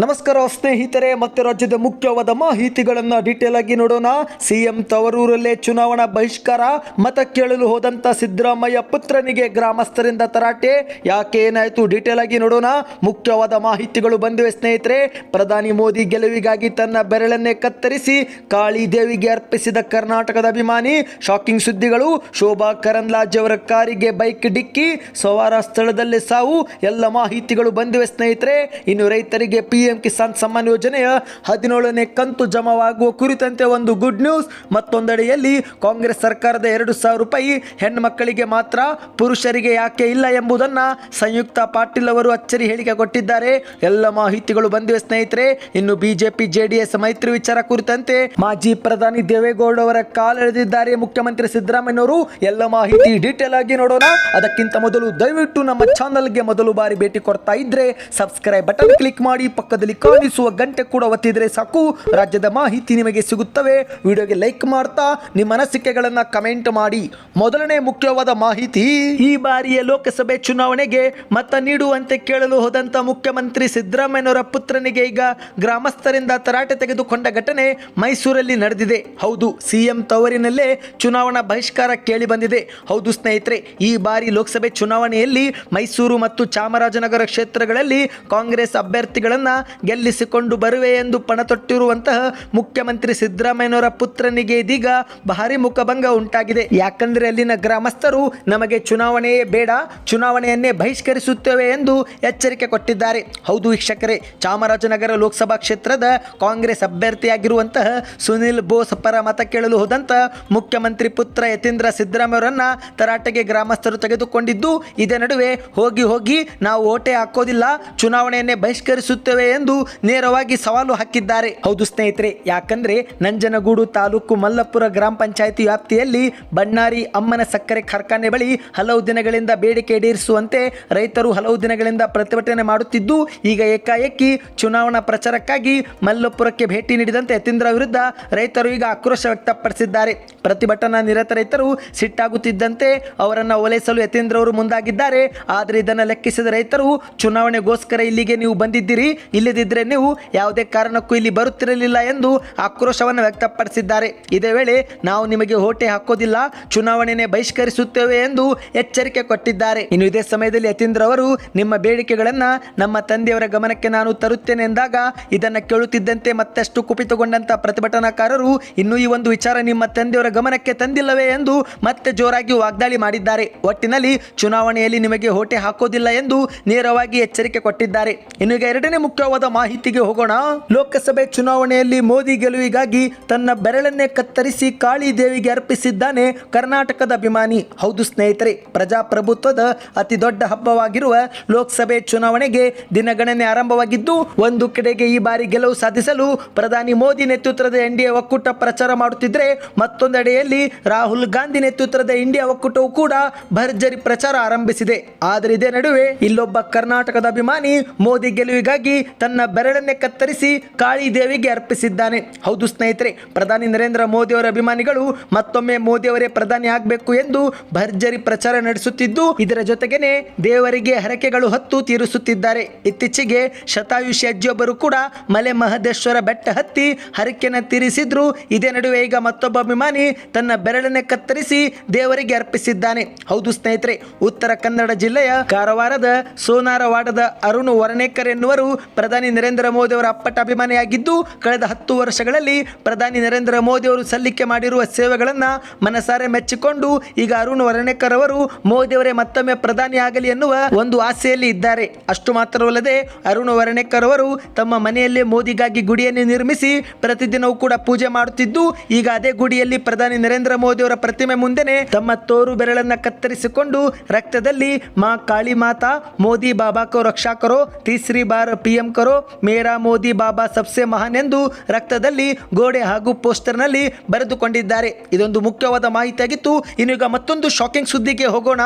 ನಮಸ್ಕಾರ ಸ್ನೇಹಿತರೆ, ಮತ್ತೆ ರಾಜ್ಯದ ಮುಖ್ಯವಾದ ಮಾಹಿತಿಗಳನ್ನು ಡೀಟೇಲ್ ಆಗಿ ನೋಡೋಣ. ಸಿಎಂ ತವರೂರಲ್ಲೇ ಚುನಾವಣಾ ಬಹಿಷ್ಕಾರ, ಮತ ಕೇಳಲು ಹೋದಂತ ಸಿದ್ದರಾಮಯ್ಯ ಪುತ್ರನಿಗೆ ಗ್ರಾಮಸ್ಥರಿಂದ ತರಾಟೆ. ಯಾಕೆ ಏನಾಯ್ತು ಡೀಟೇಲ್ ಆಗಿ ನೋಡೋಣ. ಮುಖ್ಯವಾದ ಮಾಹಿತಿಗಳು ಬಂದಿವೆ ಸ್ನೇಹಿತರೆ. ಪ್ರಧಾನಿ ಮೋದಿ ಗೆಲುವಿಗಾಗಿ ತನ್ನ ಬೆರಳನ್ನೇ ಕತ್ತರಿಸಿ ಕಾಳಿ ದೇವಿಗೆ ಅರ್ಪಿಸಿದ ಕರ್ನಾಟಕದ ಅಭಿಮಾನಿ. ಶಾಕಿಂಗ್ ಸುದ್ದಿಗಳು, ಶೋಭಾ ಕರಂದ್ಲಾಜ್ ಅವರ ಕಾರಿಗೆ ಬೈಕ್ ಡಿಕ್ಕಿ, ಸವಾರ ಸ್ಥಳದಲ್ಲೇ ಸಾವು, ಎಲ್ಲ ಮಾಹಿತಿಗಳು ಬಂದಿವೆ ಸ್ನೇಹಿತರೆ. ಇನ್ನು ರೈತರಿಗೆ ಪಿಎಂ ಕಿಸಾನ್ ಸಮ್ಮಾನ್ ಯೋಜನೆಯ ಹದಿನೇಳನೇ ಕಂತು ಜಮಾವಾಗುವ ಕುರಿತಂತೆ ಒಂದು ಗುಡ್ ನ್ಯೂಸ್ ಮತ್ತೊಂದೆಡೆಯಲ್ಲಿ ಕಾಂಗ್ರೆಸ್ ಸರ್ಕಾರದ ಎರಡು ಸಾವಿರ ರೂಪಾಯಿ ಹೆಣ್ಮಕ್ಕಳಿಗೆ ಮಾತ್ರ ಪುರುಷರಿಗೆ ಯಾಕೆ ಇಲ್ಲ ಎಂಬುದನ್ನ ಸಂಯುಕ್ತ ಪಾಟೀಲ್ ಅವರು ಅಚ್ಚರಿ ಹೇಳಿಕೆ ಕೊಟ್ಟಿದ್ದಾರೆ. ಎಲ್ಲ ಮಾಹಿತಿಗಳು ಬಂದಿವೆ ಸ್ನೇಹಿತರೆ. ಇನ್ನು ಬಿಜೆಪಿ, ಜೆಡಿಎಸ್ ಮೈತ್ರಿ ವಿಚಾರ ಕುರಿತಂತೆ ಮಾಜಿ ಪ್ರಧಾನಿ ದೇವೇಗೌಡ ಅವರ ಕಾಲೆಳೆದಿದ್ದಾರೆ ಮುಖ್ಯಮಂತ್ರಿ ಸಿದ್ದರಾಮಯ್ಯನವರು ಎಲ್ಲ ಮಾಹಿತಿ ಡೀಟೇಲ್ ಆಗಿ ನೋಡೋಣ. ಅದಕ್ಕಿಂತ ಮೊದಲು ದಯವಿಟ್ಟು ನಮ್ಮ ಚಾನಲ್ಗೆ ಮೊದಲು ಬಾರಿ ಭೇಟಿ ಕೊಡ್ತಾ ಇದ್ರೆ ಸಬ್ಸ್ಕ್ರೈಬ್ ಬಟನ್ ಕ್ಲಿಕ್ ಮಾಡಿ. ಪಕ್ಕದಲ್ಲಿ ಕಾಣಿಸುವ ಗಂಟೆ ಕೂಡ ಒತ್ತಿದ್ರೆ ಸಾಕು. ರಾಜ್ಯದ ಮಾಹಿತಿ ನಿಮಗೆ ಸಿಗುತ್ತವೆ. ವಿಡಿಯೋಗೆ ಲೈಕ್ ಮಾಡ್ತಾ, ನಿಮ್ಮ ಅನಿಸಿಕೆಗಳನ್ನು ಕಮೆಂಟ್ ಮಾಡಿ. ಮೊದಲನೇ ಮುಖ್ಯವಾದ ಮಾಹಿತಿ, ಈ ಬಾರಿಯ ಲೋಕಸಭೆ ಚುನಾವಣೆಗೆ ಮತ ನೀಡುವಂತೆ ಕೇಳಲು ಹೋದಂತ ಮುಖ್ಯಮಂತ್ರಿ ಸಿದ್ದರಾಮಯ್ಯನವರ ಪುತ್ರನಿಗೆ ಈಗ ಗ್ರಾಮಸ್ಥರಿಂದ ತರಾಟೆ ತೆಗೆದುಕೊಂಡ ಘಟನೆ ಮೈಸೂರಲ್ಲಿ ನಡೆದಿದೆ. ಹೌದು, ಸಿಎಂ ತವರಿನಲ್ಲೇ ಚುನಾವಣಾ ಬಹಿಷ್ಕಾರ ಕೇಳಿ ಬಂದಿದೆ. ಹೌದು ಸ್ನೇಹಿತರೆ, ಈ ಬಾರಿ ಲೋಕಸಭೆ ಚುನಾವಣೆಯಲ್ಲಿ ಮೈಸೂರು ಮತ್ತು ಚಾಮರಾಜನಗರ ಕ್ಷೇತ್ರಗಳಲ್ಲಿ ಕಾಂಗ್ರೆಸ್ ಅಭ್ಯರ್ಥಿಗಳನ್ನ ಗೆಲ್ಲಿಸಿಕೊಂಡು ಬರುವೆ ಎಂದು ಪಣ ತೊಟ್ಟಿರುವಂತಹ ಮುಖ್ಯಮಂತ್ರಿ ಸಿದ್ದರಾಮಯ್ಯನವರ ಪುತ್ರನಿಗೆ ಇದೀಗ ಭಾರಿ ಮುಖಭಂಗ ಉಂಟಾಗಿದೆ. ಯಾಕಂದ್ರೆ ಅಲ್ಲಿನ ಗ್ರಾಮಸ್ಥರು ನಮಗೆ ಚುನಾವಣೆಯೇ ಬೇಡ, ಚುನಾವಣೆಯನ್ನೇ ಬಹಿಷ್ಕರಿಸುತ್ತೇವೆ ಎಂದು ಎಚ್ಚರಿಕೆ ಕೊಟ್ಟಿದ್ದಾರೆ. ಹೌದು ವೀಕ್ಷಕರೇ, ಚಾಮರಾಜನಗರ ಲೋಕಸಭಾ ಕ್ಷೇತ್ರದ ಕಾಂಗ್ರೆಸ್ ಅಭ್ಯರ್ಥಿಯಾಗಿರುವಂತಹ ಸುನಿಲ್ ಬೋಸ್ ಪರ ಮತ ಕೇಳಲು ಹೋದಂತ ಮುಖ್ಯಮಂತ್ರಿ ಪುತ್ರ ಯತೀಂದ್ರ ಸಿದ್ದರಾಮಯ್ಯವರನ್ನ ತರಾಟೆಗೆ ಗ್ರಾಮಸ್ಥರು ತೆಗೆದುಕೊಂಡಿದ್ದು, ಇದೇ ನಡುವೆ ಹೋಗಿ ಹೋಗಿ ನಾವು ಓಟೆ ಹಾಕೋದಿಲ್ಲ, ಚುನಾವಣೆಯನ್ನೇ ಬಹಿಷ್ಕರಿಸುತ್ತೇವೆ ಎಂದು ನೇರವಾಗಿ ಸವಾಲು ಹಾಕಿದ್ದಾರೆ. ಹೌದು ಸ್ನೇಹಿತರೆ, ಯಾಕಂದ್ರೆ ನಂಜನಗೂಡು ತಾಲೂಕು ಮಲ್ಲಪುರ ಗ್ರಾಮ ಪಂಚಾಯಿತಿ ವ್ಯಾಪ್ತಿಯಲ್ಲಿ ಬಣ್ಣಾರಿ ಅಮ್ಮನ ಸಕ್ಕರೆ ಕಾರ್ಖಾನೆ ಬಳಿ ಹಲವು ದಿನಗಳಿಂದ ಬೇಡಿಕೆ ಈಡೇರಿಸುವಂತೆ ರೈತರು ಹಲವು ದಿನಗಳಿಂದ ಪ್ರತಿಭಟನೆ ಮಾಡುತ್ತಿದ್ದು, ಈಗ ಏಕಾಏಕಿ ಚುನಾವಣಾ ಪ್ರಚಾರಕ್ಕಾಗಿ ಮಲ್ಲಪುರಕ್ಕೆ ಭೇಟಿ ನೀಡಿದಂತೆ ಯತೀಂದ್ರ ವಿರುದ್ಧ ರೈತರು ಈಗ ಆಕ್ರೋಶ ವ್ಯಕ್ತಪಡಿಸಿದ್ದಾರೆ. ಪ್ರತಿಭಟನಾ ನಿರತ ರೈತರು ಸಿಟ್ಟಾಗುತ್ತಿದ್ದಂತೆ ಅವರನ್ನು ಓಲೈಸಲು ಯತೀಂದ್ರ ಅವರು ಮುಂದಾಗಿದ್ದಾರೆ. ಆದರೆ ಇದನ್ನು ಲೆಕ್ಕಿಸಿದ ರೈತರು, ಚುನಾವಣೆಗೋಸ್ಕರ ಇಲ್ಲಿಗೆ ನೀವು ಬಂದಿದ್ದೀರಿ ಇಲ್ಲದಿದ್ದರೆ ನೀವು ಯಾವುದೇ ಕಾರಣಕ್ಕೂ ಇಲ್ಲಿ ಬರುತ್ತಿರಲಿಲ್ಲ ಎಂದು ಆಕ್ರೋಶವನ್ನು ವ್ಯಕ್ತಪಡಿಸಿದ್ದಾರೆ. ಇದೇ ವೇಳೆ ನಾವು ನಿಮಗೆ ಹೋಟೆ ಹಾಕೋದಿಲ್ಲ, ಚುನಾವಣೆನೇ ಬಹಿಷ್ಕರಿಸುತ್ತೇವೆ ಎಂದು ಎಚ್ಚರಿಕೆ ಕೊಟ್ಟಿದ್ದಾರೆ. ಇನ್ನು ಇದೇ ಸಮಯದಲ್ಲಿ ಯತೀಂದ್ರ ಅವರು ನಿಮ್ಮ ಬೇಡಿಕೆಗಳನ್ನು ನಮ್ಮ ತಂದೆಯವರ ಗಮನಕ್ಕೆ ನಾನು ತರುತ್ತೇನೆ ಎಂದಾಗ ಇದನ್ನು ಕೇಳುತ್ತಿದ್ದಂತೆ ಮತ್ತಷ್ಟು ಕುಪಿತಗೊಂಡಂತ ಪ್ರತಿಭಟನಾಕಾರರು ಇನ್ನೂ ಈ ಒಂದು ವಿಚಾರ ನಿಮ್ಮ ತಂದೆಯವರ ಗಮನಕ್ಕೆ ತಂದಿಲ್ಲವೇ ಎಂದು ಮತ್ತೆ ಜೋರಾಗಿ ವಾಗ್ದಾಳಿ ಮಾಡಿದ್ದಾರೆ. ಒಟ್ಟಿನಲ್ಲಿ ಚುನಾವಣೆಯಲ್ಲಿ ನಿಮಗೆ ಹೋಟೆ ಹಾಕೋದಿಲ್ಲ ಎಂದು ನೇರವಾಗಿ ಎಚ್ಚರಿಕೆ ಕೊಟ್ಟಿದ್ದಾರೆ. ಇನ್ನು ಈಗ ಎರಡನೇ ಮುಖ್ಯವಾದ ಮಾಹಿತಿಗೆ ಹೋಗೋಣ. ಲೋಕಸಭೆ ಚುನಾವಣೆಯಲ್ಲಿ ಮೋದಿ ಗೆಲುವಿಗಾಗಿ ತನ್ನ ಬೆರಳನ್ನೇ ಕತ್ತರಿಸಿ ಕಾಳಿ ದೇವಿಗೆ ಅರ್ಪಿಸಿದ್ದಾನೆ ಕರ್ನಾಟಕದ ಅಭಿಮಾನಿ. ಹೌದು ಸ್ನೇಹಿತರೆ, ಪ್ರಜಾಪ್ರಭುತ್ವದ ಅತಿ ದೊಡ್ಡ ಹಬ್ಬವಾಗಿರುವ ಲೋಕಸಭೆ ಚುನಾವಣೆಗೆ ದಿನಗಣನೆ ಆರಂಭವಾಗಿದ್ದು, ಒಂದು ಕಡೆಗೆ ಈ ಬಾರಿ ಗೆಲುವು ಸಾಧಿಸಲು ಪ್ರಧಾನಿ ಮೋದಿ ನೇತೃತ್ವದ ಎನ್ಡಿಎ ಒಕ್ಕೂಟ ಪ್ರಚಾರ ಮಾಡುತ್ತಿದ್ರೆ, ಮತ್ತೊಂದೆಡೆಯಲ್ಲಿ ರಾಹುಲ್ ಗಾಂಧಿ ನೇತೃತ್ವದ ಇಂಡಿಯಾ ಒಕ್ಕೂಟವು ಕೂಡ ಭರ್ಜರಿ ಪ್ರಚಾರ ಆರಂಭಿಸಿದೆ. ಆದರೆ ಇದೇ ನಡುವೆ ಇಲ್ಲೊಬ್ಬ ಕರ್ನಾಟಕದ ಅಭಿಮಾನಿ ಮೋದಿ ಗೆಲುವಿಗಾಗಿ ತನ್ನ ಬೆರಳನ್ನೇ ಕತ್ತರಿಸಿ ಕಾಳಿ ದೇವಿಗೆ ಅರ್ಪಿಸಿದ್ದಾನೆ. ಹೌದು ಸ್ನೇಹಿತರೆ, ಪ್ರಧಾನಿ ನರೇಂದ್ರ ಮೋದಿ ಅವರ ಅಭಿಮಾನಿಗಳು ಮತ್ತೊಮ್ಮೆ ಮೋದಿಯವರೇ ಪ್ರಧಾನಿ ಆಗಬೇಕು ಎಂದು ಭರ್ಜರಿ ಪ್ರಚಾರ ನಡೆಸುತ್ತಿದ್ದು, ಇದರ ಜೊತೆಗೇನೆ ದೇವರಿಗೆ ಹರಕೆಗಳು ಹತ್ತು ತೀರಿಸುತ್ತಿದ್ದಾರೆ. ಇತ್ತೀಚೆಗೆ ಶತಾಯುಷಿ ಅಜ್ಜಿಯೊಬ್ಬರು ಕೂಡ ಮಲೆ ಮಹದೇಶ್ವರ ಬೆಟ್ಟ ಹತ್ತಿ ಹರಕೆನ ತೀರಿಸಿದ್ರು. ಇದೇ ನಡುವೆ ಈಗ ಮತ್ತೊಬ್ಬ ಅಭಿಮಾನಿ ತನ್ನ ಬೆರಳನ್ನೇ ಕತ್ತರಿಸಿ ದೇವರಿಗೆ ಅರ್ಪಿಸಿದ್ದಾನೆ. ಹೌದು ಸ್ನೇಹಿತರೆ, ಉತ್ತರ ಕನ್ನಡ ಜಿಲ್ಲೆಯ ಕಾರವಾರದ ಸೋನಾರವಾಡದ ಅರುಣ್ ವರ್ಣೇಕರ್ ಎನ್ನುವರು ಪ್ರಧಾನಿ ನರೇಂದ್ರ ಮೋದಿ ಅವರ ಅಪ್ಪಟ ಅಭಿಮಾನಿಯಾಗಿದ್ದು, ಕಳೆದ ಹತ್ತು ವರ್ಷಗಳಲ್ಲಿ ಪ್ರಧಾನಿ ನರೇಂದ್ರ ಮೋದಿ ಅವರು ಸಲ್ಲಿಕೆ ಮಾಡಿರುವ ಸೇವೆಗಳನ್ನು ಮನಸಾರೆ ಮೆಚ್ಚಿಕೊಂಡು, ಈಗ ಅರುಣ್ ವರ್ಣೇಕರ್ ಅವರು ಮೋದಿ ಅವರೇ ಮತ್ತೊಮ್ಮೆ ಪ್ರಧಾನಿ ಆಗಲಿ ಎನ್ನುವ ಒಂದು ಆಸೆಯಲ್ಲಿ ಇದ್ದಾರೆ. ಅಷ್ಟು ಮಾತ್ರವಲ್ಲದೆ, ಅರುಣ್ ವರಣೇಕರ್ ಅವರು ತಮ್ಮ ಮನೆಯಲ್ಲೇ ಮೋದಿಗಾಗಿ ಗುಡಿಯನ್ನು ನಿರ್ಮಿಸಿ, ಪ್ರತಿದಿನವೂ ಕೂಡ ಪೂಜೆ ಮಾಡುತ್ತಿದ್ದು, ಈಗ ಅದೇ ಗುಡಿಯಲ್ಲಿ ಪ್ರಧಾನಿ ನರೇಂದ್ರ ಮೋದಿ ಅವರ ಪ್ರತಿಮೆ ಮುಂದೆನೆ ತಮ್ಮ ತೋರು ಬೆರಳನ್ನ ಕತ್ತರಿಸಿಕೊಂಡು, ರಕ್ತದಲ್ಲಿ ಮಾ ಕಾಳಿ ಮಾತಾ, ಮೋದಿ ಬಾಬಾಕೋ ರಕ್ಷಾ ಕರೋ ತೀಸರಿ ಬಾರ್ ಪಿಎಂ ಕರೋ ಮೇರಾ ಮೋದಿ ಬಾಬಾ ಸಬ್ಸೆ ಮಹಾನ್ ಎಂದು ರಕ್ತದಲ್ಲಿ ಗೋಡೆ ಹಾಗೂ ಪೋಸ್ಟರ್ನಲ್ಲಿ ಬರೆದುಕೊಂಡಿದ್ದಾರೆ. ಇದೊಂದು ಮುಖ್ಯವಾದ ಮಾಹಿತಿಯಾಗಿತ್ತು. ಇನ್ನೀಗ ಮತ್ತೊಂದು ಶಾಕಿಂಗ್ ಸುದ್ದಿಗೆ ಹೋಗೋಣ.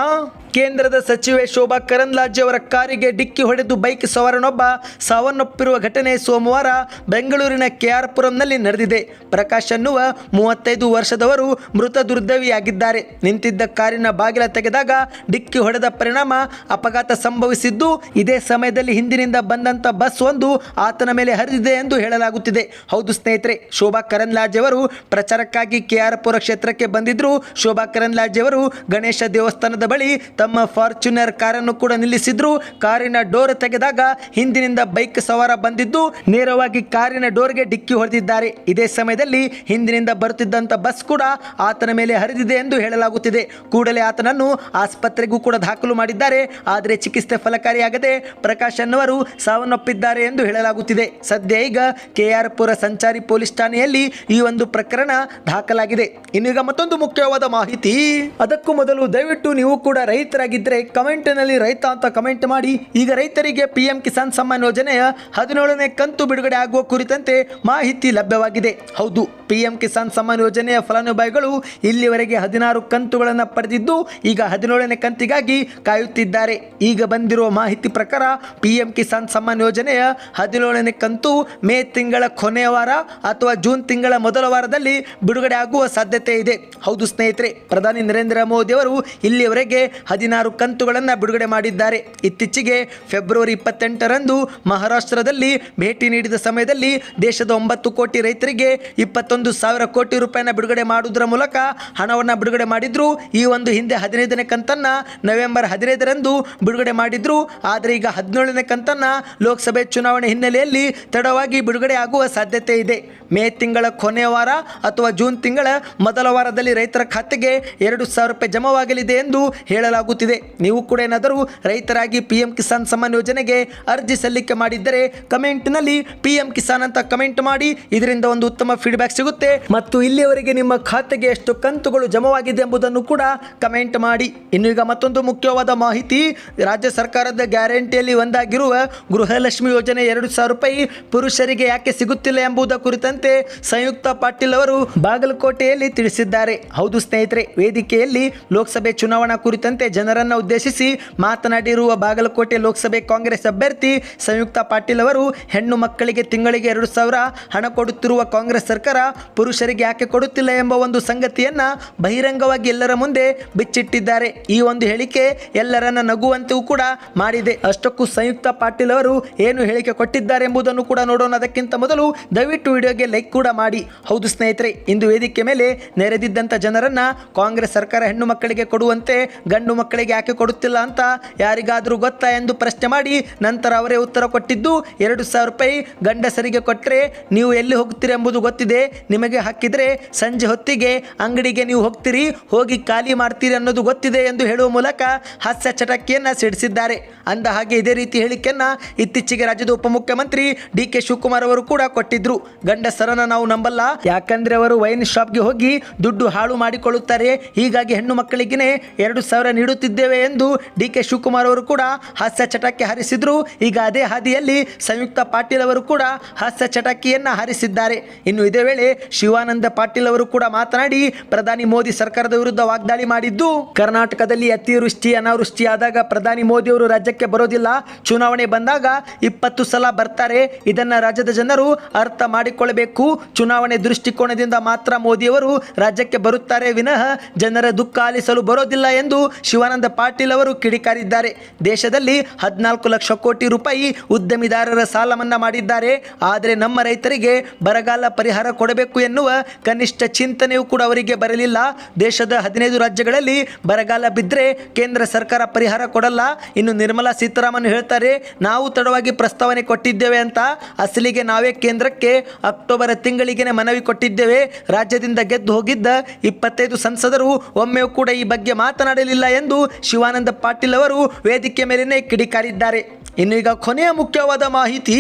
ಕೇಂದ್ರದ ಸಚಿವೆ ಶೋಭಾ ಕರಂದ್ಲಾಜೆ ಅವರ ಕಾರಿಗೆ ಡಿಕ್ಕಿ ಹೊಡೆದು ಬೈಕ್ ಸವಾರನೊಬ್ಬ ಸಾವನ್ನಪ್ಪಿರುವ ಘಟನೆ ಸೋಮವಾರ ಬೆಂಗಳೂರಿನ ಕೆಆರ್ಪುರಂನಲ್ಲಿ ನಡೆದಿದೆ. ಪ್ರಕಾಶ್ ಅನ್ನುವ ಮೂವತ್ತೈದು ವರ್ಷದವರು ಮೃತ ದುರ್ದವಿಯಾಗಿದ್ದಾರೆ. ನಿಂತಿದ್ದ ಕಾರಿನ ಬಾಗಿಲ ತೆಗೆದಾಗ ಡಿಕ್ಕಿ ಹೊಡೆದ ಪರಿಣಾಮ ಅಪಘಾತ ಸಂಭವಿಸಿದ್ದು, ಇದೇ ಸಮಯದಲ್ಲಿ ಹಿಂದಿನಿಂದ ಬಂದಂತ ಬಸ್ ಒಂದು ಆತನ ಮೇಲೆ ಹರಿದಿದೆ ಎಂದು ಹೇಳಲಾಗುತ್ತಿದೆ. ಹೌದು ಸ್ನೇಹಿತರೆ, ಶೋಭಾ ಕರಂದ್ಲಾಜೆ ಅವರು ಪ್ರಚಾರಕ್ಕಾಗಿ ಕೆಆರ್ಪುರ ಕ್ಷೇತ್ರಕ್ಕೆ ಬಂದಿದ್ರು, ಶೋಭಾ ಕರಂದ್ಲಾಜೆ ಅವರು ಗಣೇಶ ದೇವಸ್ಥಾನದ ಬಳಿ ತಮ್ಮ ಫಾರ್ಚುನರ್ ಕಾರನ್ನು ಕೂಡ ನಿಲ್ಲಿಸಿದ್ರು. ಕಾರಿನ ಡೋರ್ ತೆಗೆದಾಗ ಹಿಂದಿನಿಂದ ಬೈಕ್ ಸವಾರ ಬಂದಿದ್ದು, ನೇರವಾಗಿ ಕಾರಿನ ಡೋರ್ಗೆ ಡಿಕ್ಕಿ ಹೊಡೆದಿದ್ದಾರೆ. ಇದೇ ಸಮಯದಲ್ಲಿ ಹಿಂದಿನಿಂದ ಬರುತ್ತಿದ್ದಂತ ಬಸ್ ಕೂಡ ಆತನ ಮೇಲೆ ಹರಿದಿದೆ ಎಂದು ಹೇಳಲಾಗುತ್ತಿದೆ. ಕೂಡಲೇ ಆತನನ್ನು ಆಸ್ಪತ್ರೆಗೂ ಕೂಡ ದಾಖಲು ಮಾಡಿದ್ದಾರೆ. ಆದರೆ ಚಿಕಿತ್ಸೆ ಫಲಕಾರಿಯಾಗದೆ ಪ್ರಕಾಶ್ ಅನ್ನುವರು ಸಾವನ್ನಪ್ಪಿದ್ದಾರೆ ಎಂದು ಹೇಳಲಾಗುತ್ತಿದೆ. ಸದ್ಯ ಈಗ ಕೆಆರ್ ಪುರ ಸಂಚಾರಿ ಪೊಲೀಸ್ ಠಾಣೆಯಲ್ಲಿ ಈ ಒಂದು ಪ್ರಕರಣ ದಾಖಲಾಗಿದೆ. ಇನ್ನೀಗ ಮತ್ತೊಂದು ಮುಖ್ಯವಾದ ಮಾಹಿತಿ. ಅದಕ್ಕೂ ಮೊದಲು ದಯವಿಟ್ಟು ನೀವು ಕೂಡ ರೈತರಾಗಿದ್ದರೆ ಕಮೆಂಟ್ನಲ್ಲಿ ರೈತ ಅಂತ ಕಮೆಂಟ್ ಮಾಡಿ. ಈಗ ರೈತರಿಗೆ ಪಿ ಎಂ ಕಿಸಾನ್ ಸಮ್ಮಾನ್ ಯೋಜನೆಯ ಹದಿನೇಳನೇ ಕಂತು ಬಿಡುಗಡೆ ಆಗುವ ಕುರಿತಂತೆ ಮಾಹಿತಿ ಲಭ್ಯವಾಗಿದೆ. ಹೌದು. ಪಿ ಎಂ ಕಿಸಾನ್ ಸಮ್ಮಾನ್ ಯೋಜನೆಯ ಫಲಾನುಭವಿಗಳು ಇಲ್ಲಿವರೆಗೆ ಹದಿನಾರು ಕಂತುಗಳನ್ನು ಪಡೆದಿದ್ದು ಈಗ ಹದಿನೇಳನೇ ಕಂತಿಗಾಗಿ ಕಾಯುತ್ತಿದ್ದಾರೆ. ಈಗ ಬಂದಿರುವ ಮಾಹಿತಿ ಪ್ರಕಾರ ಪಿಎಂ ಕಿಸಾನ್ ಸಮ್ಮಾನ್ ಯೋಜನೆಯ ಹದಿನೇಳನೇ ಕಂತು ಮೇ ತಿಂಗಳ ಕೊನೆಯ ವಾರ ಅಥವಾ ಜೂನ್ ತಿಂಗಳ ಮೊದಲ ವಾರದಲ್ಲಿ ಬಿಡುಗಡೆ ಆಗುವ ಸಾಧ್ಯತೆ ಇದೆ. ಹೌದು ಸ್ನೇಹಿತರೆ, ಪ್ರಧಾನಿ ನರೇಂದ್ರ ಮೋದಿ ಅವರು ಇಲ್ಲಿಯವರೆಗೆ ಹದಿನಾರು ಕಂತುಗಳನ್ನು ಬಿಡುಗಡೆ ಮಾಡಿದ್ದಾರೆ. ಇತ್ತೀಚೆಗೆ ಫೆಬ್ರವರಿ ಇಪ್ಪತ್ತೆಂಟರಂದು ಮಹಾರಾಷ್ಟ್ರದಲ್ಲಿ ಭೇಟಿ ನೀಡಿದ ಸಮಯದಲ್ಲಿ ದೇಶದ ಒಂಬತ್ತು ಕೋಟಿ ರೈತರಿಗೆ ಇಪ್ಪತ್ತೊಂದು ಸಾವಿರ ಕೋಟಿ ರೂಪಾಯಿನ ಬಿಡುಗಡೆ ಮಾಡುವುದರ ಮೂಲಕ ಹಣವನ್ನು ಬಿಡುಗಡೆ ಮಾಡಿದ್ರು. ಈ ಒಂದು ಹಿಂದೆ ಹದಿನೈದನೇ ಕಂತನ್ನ ನವೆಂಬರ್ ಹದಿನೈದರಂದು ಬಿಡುಗಡೆ ಮಾಡಿದ್ರು. ಆದರೆ ಈಗ ಹದಿನೇಳನೇ ಕಂತನ್ನ ಲೋಕಸಭೆ ಚುನಾವಣೆ ಹಿನ್ನೆಲೆಯಲ್ಲಿ ತಡವಾಗಿ ಬಿಡುಗಡೆ ಆಗುವ ಸಾಧ್ಯತೆ ಇದೆ. ಮೇ ತಿಂಗಳ ಕೊನೆಯ ವಾರ ಅಥವಾ ಜೂನ್ ತಿಂಗಳ ಮೊದಲ ವಾರದಲ್ಲಿ ರೈತರ ಖಾತೆಗೆ ಎರಡು ಸಾವಿರ ರೂಪಾಯಿ ಜಮಾವಾಗಲಿದೆ ಎಂದು ಹೇಳಲಾಗುತ್ತಿದೆ. ನೀವು ಕೂಡ ಏನಾದರೂ ರೈತರಾಗಿ ಪಿ ಎಂ ಕಿಸಾನ್ ಸಮ್ಮಾನ್ ಯೋಜನೆಗೆ ಅರ್ಜಿ ಸಲ್ಲಿಕೆ ಮಾಡಿದ್ದರೆ ಕಮೆಂಟ್ನಲ್ಲಿ ಪಿ ಎಂ ಕಿಸಾನ್ ಅಂತ ಕಮೆಂಟ್ ಮಾಡಿ. ಇದರಿಂದ ಒಂದು ಉತ್ತಮ ಫೀಡ್ಬ್ಯಾಕ್ ಸಿಗುತ್ತೆ. ಮತ್ತು ಇಲ್ಲಿಯವರೆಗೆ ನಿಮ್ಮ ಖಾತೆಗೆ ಎಷ್ಟು ಕಂತುಗಳು ಜಮವಾಗಿದೆ ಎಂಬುದನ್ನು ಕೂಡ ಕಮೆಂಟ್ ಮಾಡಿ. ಇನ್ನು ಈಗ ಮತ್ತೊಂದು ಮುಖ್ಯವಾದ ಮಾಹಿತಿ, ರಾಜ್ಯ ಸರ್ಕಾರದ ಗ್ಯಾರಂಟಿಯಲ್ಲಿ ಒಂದಾಗಿರುವ ಗೃಹಲಕ್ಷ್ಮಿ ಯೋಜನೆ ಎರಡು ಸಾವಿರ ರೂಪಾಯಿ ಪುರುಷರಿಗೆ ಯಾಕೆ ಸಿಗುತ್ತಿಲ್ಲ ಎಂಬುದರ ಕುರಿತಂತೆ ಸಂಯುಕ್ತ ಪಾಟೀಲ್ ಅವರು ಬಾಗಲಕೋಟೆಯಲ್ಲಿ ತಿಳಿಸಿದ್ದಾರೆ. ಹೌದು ಸ್ನೇಹಿತರೆ, ವೇದಿಕೆಯಲ್ಲಿ ಲೋಕಸಭೆ ಚುನಾವಣಾ ಕುರಿತಂತೆ ಜನರನ್ನ ಉದ್ದೇಶಿಸಿ ಮಾತನಾಡಿರುವ ಬಾಗಲಕೋಟೆ ಲೋಕಸಭೆ ಕಾಂಗ್ರೆಸ್ ಅಭ್ಯರ್ಥಿ ಸಂಯುಕ್ತ ಪಾಟೀಲ್ ಅವರು ಹೆಣ್ಣು ಮಕ್ಕಳಿಗೆ ತಿಂಗಳಿಗೆ ಎರಡು ಸಾವಿರ, ಹಣ ಕೊಡುತ್ತಿರುವ ಕಾಂಗ್ರೆಸ್ ಸರ್ಕಾರ ಪುರುಷರಿಗೆ ಯಾಕೆ ಕೊಡುತ್ತಿಲ್ಲ ಎಂಬ ಒಂದು ಸಂಗತಿಯನ್ನ ಬಹಿರಂಗವಾಗಿ ಎಲ್ಲರ ಮುಂದೆ ಬಿಚ್ಚಿಟ್ಟಿದ್ದಾರೆ. ಈ ಒಂದು ಹೇಳಿಕೆ ಎಲ್ಲರನ್ನ ನಗುವಂತೆಯೂ ಕೂಡ ಮಾಡಿದೆ. ಅಷ್ಟಕ್ಕೂ ಸಂಯುಕ್ತ ಪಾಟೀಲ್ ಅವರು ಏನು ಹೇಳಿಕೆ ಕೊಟ್ಟಿದ್ದಾರೆ ಎಂಬುದನ್ನು ಕೂಡ ನೋಡೋಣ. ಅದಕ್ಕಿಂತ ಮೊದಲು ದಯವಿಟ್ಟು ವಿಡಿಯೋಗೆ ಲೈಕ್ ಕೂಡ ಮಾಡಿ. ಹೌದು ಸ್ನೇಹಿತರೆ, ಇಂದು ವೇದಿಕೆ ಮೇಲೆ ನೆರೆದಿದ್ದಂಥ ಜನರನ್ನ ಕಾಂಗ್ರೆಸ್ ಸರ್ಕಾರ ಹೆಣ್ಣು ಮಕ್ಕಳಿಗೆ ಕೊಡುವಂತೆ ಗಂಡು ಮಕ್ಕಳಿಗೆ ಯಾಕೆ ಕೊಡುತ್ತಿಲ್ಲ ಅಂತ ಯಾರಿಗಾದರೂ ಗೊತ್ತಾ ಎಂದು ಪ್ರಶ್ನೆ ಮಾಡಿ ನಂತರ ಅವರೇ ಉತ್ತರ ಕೊಟ್ಟಿದ್ದು, ಎರಡು ಸಾವಿರ ರೂಪಾಯಿ ಗಂಡಸರಿಗೆ ಕೊಟ್ಟರೆ ನೀವು ಎಲ್ಲಿ ಹೋಗ್ತೀರಿ ಎಂಬುದು ಗೊತ್ತಿದೆ. ನಿಮಗೆ ಹಾಕಿದರೆ ಸಂಜೆ ಹೊತ್ತಿಗೆ ಅಂಗಡಿಗೆ ನೀವು ಹೋಗ್ತೀರಿ, ಹೋಗಿ ಖಾಲಿ ಮಾಡ್ತೀರಿ ಅನ್ನೋದು ಗೊತ್ತಿದೆ ಎಂದು ಹೇಳುವ ಮೂಲಕ ಹಾಸ್ಯ ಚಟಕಿಯನ್ನ ಸಿಡಿಸಿದ್ದಾರೆ. ಅಂದ ಹಾಗೆ ಇದೇ ರೀತಿ ಹೇಳಿಕೆಯನ್ನ ಇತ್ತೀಚೆಗೆ ರಾಜ್ಯದ ಉಪಮುಖ್ಯಮಂತ್ರಿ ಡಿ ಕೆ ಶಿವಕುಮಾರ್ ಅವರು ಕೂಡ ಕೊಟ್ಟಿದ್ರು. ಗಂಡಸರನ್ನ ನಾವು ನಂಬಲ್ಲ. ಯಾಕಂದ್ರೆ ಅವರು ವೈನ್ ಶಾಪ್ಗೆ ಹೋಗಿ ದುಡ್ಡು ಹಾಳು ಮಾಡಿಕೊಳ್ಳುತ್ತಾರೆ. ಹೀಗಾಗಿ ಹೆಣ್ಣು ಮಕ್ಕಳಿಗೆ ಎರಡು ಸಾವಿರ ನೀಡುತ್ತಿದ್ದೇವೆ ಎಂದು ಡಿ ಕೆ ಶಿವಕುಮಾರ್ ಅವರು ಕೂಡ ಹಾಸ್ಯ ಚಟಕ್ಕೆ ಹಾರಿಸಿದ್ರು. ಈಗ ಅದೇ ಹಾದಿಯಲ್ಲಿ ಸಂಯುಕ್ತ ಪಾಟೀಲ್ ಅವರು ಕೂಡ ಹಾಸ್ಯ ಚಟಕಿಯನ್ನ ಹಾರಿಸಿದ್ದಾರೆ. ಇನ್ನು ಇದೇ ವೇಳೆ ಶಿವಾನಂದ ಪಾಟೀಲ್ ಅವರು ಕೂಡ ಮಾತನಾಡಿ ಪ್ರಧಾನಿ ಮೋದಿ ಸರ್ಕಾರದ ವಿರುದ್ಧ ವಾಗ್ದಾಳಿ ಮಾಡಿದ್ದು. ಕರ್ನಾಟಕದಲ್ಲಿ ಅತಿವೃಷ್ಟಿ, ಅನಾವೃಷ್ಟಿ ಆದಾಗ ಪ್ರಧಾನಿ ಮೋದಿ ಅವರು ರಾಜ್ಯಕ್ಕೆ ಬರೋದಿಲ್ಲ. ಚುನಾವಣೆ ಬಂದಾಗ ಇಪ್ಪತ್ತು ಸಲ ಬರ್ತಾರೆ. ಇದನ್ನ ರಾಜ್ಯದ ಜನರು ಅರ್ಥ ಮಾಡಿಕೊಳ್ಳಬೇಕು ಚುನಾವಣೆ ದೃಷ್ಟಿಕೋನದಿಂದ ಮಾತ್ರ ಮೋದಿಯವರು ರಾಜ್ಯಕ್ಕೆ ಬರುತ್ತಾರೆ ವಿನಃ ಜನರ ದುಃಖ ಆಲಿಸಲು ಬರೋದಿಲ್ಲ ಎಂದು ಶಿವಾನಂದ ಪಾಟೀಲ್ ಅವರು ಕಿಡಿಕಾರಿದ್ದಾರೆ. ದೇಶದಲ್ಲಿ ಹದಿನಾಲ್ಕು ಲಕ್ಷ ಕೋಟಿ ರೂಪಾಯಿ ಉದ್ಯಮಿದಾರರ ಸಾಲ ಮನ್ನಾ ಮಾಡಿದ್ದಾರೆ. ಆದರೆ ನಮ್ಮ ರೈತರಿಗೆ ಬರಗಾಲ ಪರಿಹಾರ ಕೊಡಬೇಕು ಎನ್ನುವ ಕನಿಷ್ಠ ಚಿಂತನೆಯೂ ಕೂಡ ಅವರಿಗೆ ಬರಲಿಲ್ಲ. ದೇಶದ ಹದಿನೈದು ರಾಜ್ಯಗಳಲ್ಲಿ ಬರಗಾಲ ಬಿದ್ದರೆ ಕೇಂದ್ರ ಸರ್ಕಾರ ಪರಿಹಾರ ಕೊಡಲ್ಲ. ಇನ್ನು ನಿರ್ಮಲಾ ಸೀತಾರಾಮನ್ ಹೇಳ್ತಾರೆ, ನಾವು ತಡವಾಗಿ ಪ್ರಸ್ತಾವನೆ ಕೊಟ್ಟಿದ್ದೇವೆ ಅಂತ. ಅಸಲಿಗೆ ನಾವೇ ಕೇಂದ್ರಕ್ಕೆ ಅಕ್ಟೋಬರ್ ತಿಂಗಳಿಗೆ ಮನವಿ ಕೊಟ್ಟಿದ್ದೇವೆ. ರಾಜ್ಯದಿಂದ ಗೆದ್ದು ಹೋಗಿದ್ದ ಇಪ್ಪತ್ತೈದು ಸಂಸದರು ಒಮ್ಮೆಯೂ ಕೂಡ ಈ ಬಗ್ಗೆ ಮಾತನಾಡಲಿಲ್ಲ ಎಂದು ಶಿವಾನಂದ ಪಾಟೀಲ್ ಅವರು ವೇದಿಕೆ ಮೇಲೇನೆ ಕಿಡಿಕಾರಿದ್ದಾರೆ. ಇನ್ನೀಗ ಕೊನೆಯ ಮುಖ್ಯವಾದ ಮಾಹಿತಿ,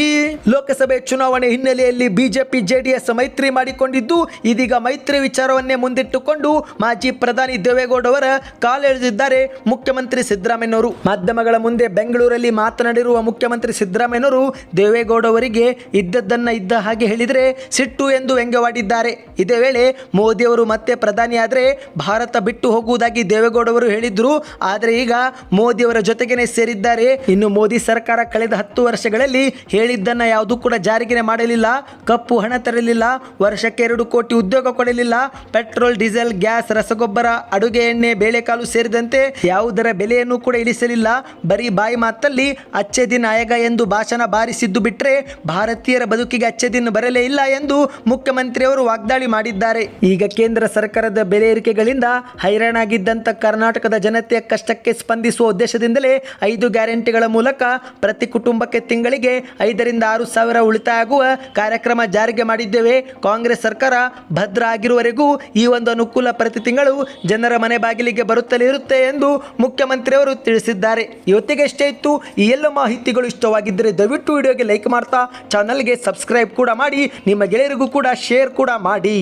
ಲೋಕಸಭೆ ಚುನಾವಣೆ ಹಿನ್ನೆಲೆಯಲ್ಲಿ ಬಿಜೆಪಿ, ಜೆಡಿಎಸ್ ಮೈತ್ರಿ ಮಾಡಿಕೊಂಡಿದ್ದು, ಇದೀಗ ಮೈತ್ರಿ ವಿಚಾರವನ್ನೇ ಮುಂದಿಟ್ಟುಕೊಂಡು ಮಾಜಿ ಪ್ರಧಾನಿ ದೇವೇಗೌಡ ಅವರ ಕಾಲೆಳೆದಿದ್ದಾರೆ ಮುಖ್ಯಮಂತ್ರಿ ಸಿದ್ದರಾಮಯ್ಯನವರು. ಮಾಧ್ಯಮಗಳ ಮುಂದೆ ಬೆಂಗಳೂರಲ್ಲಿ ಮಾತನಾಡಿರುವ ಮುಖ್ಯಮಂತ್ರಿ ಸಿದ್ದರಾಮಯ್ಯನವರು ದೇವೇಗೌಡವರಿಗೆ ಇದ್ದದ್ದನ್ನ ಇದ್ದ ಹಾಗೆ ಹೇಳಿದರೆ ಸಿಟ್ಟು ಎಂದು ವ್ಯಂಗ್ಯವಾಡಿದ್ದಾರೆ. ಇದೇ ವೇಳೆ ಮೋದಿಯವರು ಮತ್ತೆ ಪ್ರಧಾನಿಯಾದರೆ ಭಾರತ ಬಿಟ್ಟು ಹೋಗುವುದಾಗಿ ದೇವೇಗೌಡವರು ಹೇಳಿದ್ರು. ಆದರೆ ಈಗ ಮೋದಿಯವರ ಜೊತೆಗೇನೆ ಸೇರಿದ್ದಾರೆ. ಇನ್ನು ಮೋದಿ ಸರ್ಕಾರ ಕಳೆದ ಹತ್ತು ವರ್ಷಗಳಲ್ಲಿ ಹೇಳಿದ್ದನ್ನ ಯಾವುದೂ ಕೂಡ ಜಾರಿಗೆ ಮಾಡಲಿಲ್ಲ. ಕಪ್ಪು ಹಣ ತರಲಿಲ್ಲ. ವರ್ಷಕ್ಕೆ ಎರಡು ಕೋಟಿ ಉದ್ಯೋಗ ಕೊಡಲಿಲ್ಲ. ಪೆಟ್ರೋಲ್, ಡೀಸೆಲ್, ಗ್ಯಾಸ್, ರಸಗೊಬ್ಬರ, ಅಡುಗೆ ಎಣ್ಣೆ, ಬೇಳೆಕಾಳು ಸೇರಿದಂತೆ ಯಾವುದರ ಬೆಲೆಯನ್ನು ಕೂಡ ಇಳಿಸಲಿಲ್ಲ. ಬರೀ ಬಾಯಿ ಮಾತಲ್ಲಿ ಅಚ್ಚೆ ಆಯಗ ಎಂದು ಭಾಷಣ ಬಾರಿಸಿದ್ದು ಬಿಟ್ಟರೆ ಭಾರತೀಯರ ಬದುಕಿಗೆ ಅಚ್ಚೆ ದಿನ ಬರಲೇ ಇಲ್ಲ ಎಂದು ಮುಖ್ಯಮಂತ್ರಿಯವರು ವಾಗ್ದಾಳಿ ಮಾಡಿದ್ದಾರೆ. ಈಗ ಕೇಂದ್ರ ಸರ್ಕಾರದ ಬೆಲೆ ಏರಿಕೆಗಳಿಂದ ಹೈರಾಣಾಗಿದ್ದಂಥ ಕರ್ನಾಟಕದ ಜನತೆಯ ಕಷ್ಟಕ್ಕೆ ಸ್ಪಂದಿಸುವ ಉದ್ದೇಶದಿಂದಲೇ ಐದು ಗ್ಯಾರಂಟಿಗಳ ಮೂಲಕ ಪ್ರತಿ ಕುಟುಂಬಕ್ಕೆ ತಿಂಗಳಿಗೆ ಐದರಿಂದ ಆರು ಸಾವಿರ ಉಳಿತಾಯ ಆಗುವ ಕಾರ್ಯಕ್ರಮ ಜಾರಿಗೆ ಮಾಡಿದ್ದೇವೆ. ಕಾಂಗ್ರೆಸ್ ಸರ್ಕಾರ ಭದ್ರ ಆಗಿರುವವರೆಗೂ ಈ ಒಂದು ಅನುಕೂಲ ಪ್ರತಿ ತಿಂಗಳು ಜನರ ಮನೆ ಬಾಗಿಲಿಗೆ ಬರುತ್ತಲೇ ಇರುತ್ತೆ ಎಂದು ಮುಖ್ಯಮಂತ್ರಿಯವರು ತಿಳಿಸಿದ್ದಾರೆ. ಇವತ್ತಿಗೆ ಎಷ್ಟೇ ಇತ್ತು. ಈ ಎಲ್ಲ ಮಾಹಿತಿಗಳು ಇಷ್ಟವಾಗಿದ್ದರೆ ದಯವಿಟ್ಟು ವಿಡಿಯೋಗೆ ಲೈಕ್ ಮಾಡ್ತಾ ಚಾನಲ್ಗೆ ಸಬ್ಸ್ಕ್ರೈಬ್ ಕೂಡ ಮಾಡಿ, ನಿಮ್ಮ ಗೆಳೆಯರಿಗೂ ಕೂಡ ಶೇರ್ ಕೂಡ ಮಾಡಿ.